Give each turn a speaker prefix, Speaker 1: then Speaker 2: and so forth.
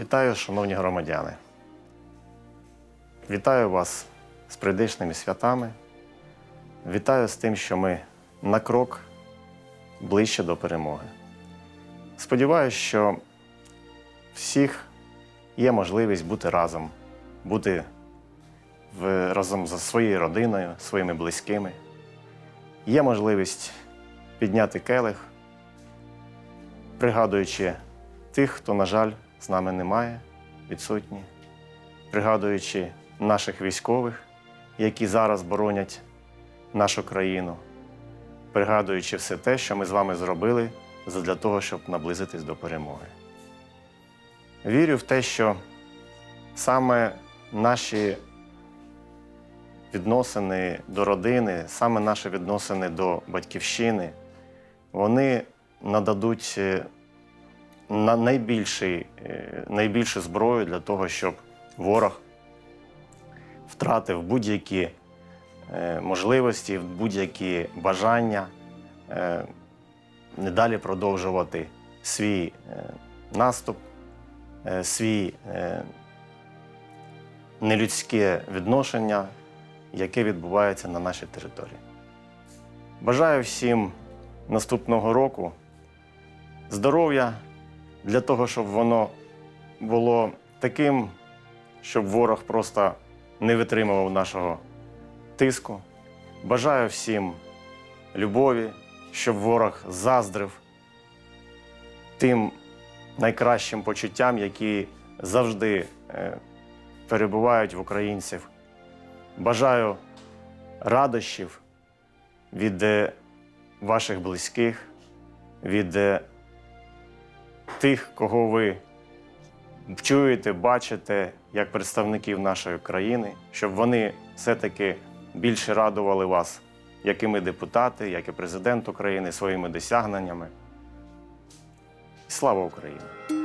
Speaker 1: Вітаю, шановні громадяни. Вітаю вас з прийдешними святами. Вітаю з тим, що ми на крок ближче до перемоги. Сподіваюсь, що всіх є можливість бути разом, бути в, разом зі своєю родиною, своїми близькими. Є можливість підняти келих, пригадуючи тих, хто, на жаль, з нами немає, відсутні, пригадуючи наших військових, які зараз боронять нашу країну, пригадуючи все те, що ми з вами зробили для того, щоб наблизитись до перемоги. Вірю в те, що саме наші відносини до родини, саме наші відносини до батьківщини, вони нададуть е, на найбільший, е, найбільшу зброю для того, щоб ворог втратив будь-які е, можливості, будь-які бажання е, не далі продовжувати свій наступ, свій нелюдське відношення, яке відбувається на нашій території. Бажаю всім наступного року здоров'я для того, щоб воно було таким, щоб ворог просто не витримував нашого тиску. Бажаю всім любові, щоб ворог заздрив тим найкращим почуттям, які завжди е, перебувають в українців. Бажаю радощів від е, ваших близьких, від е, тих, кого ви чуєте, бачите як представників нашої країни, щоб вони все-таки більше радували вас, як і ми депутати, як і президент України своїми досягненнями. Слава Україні!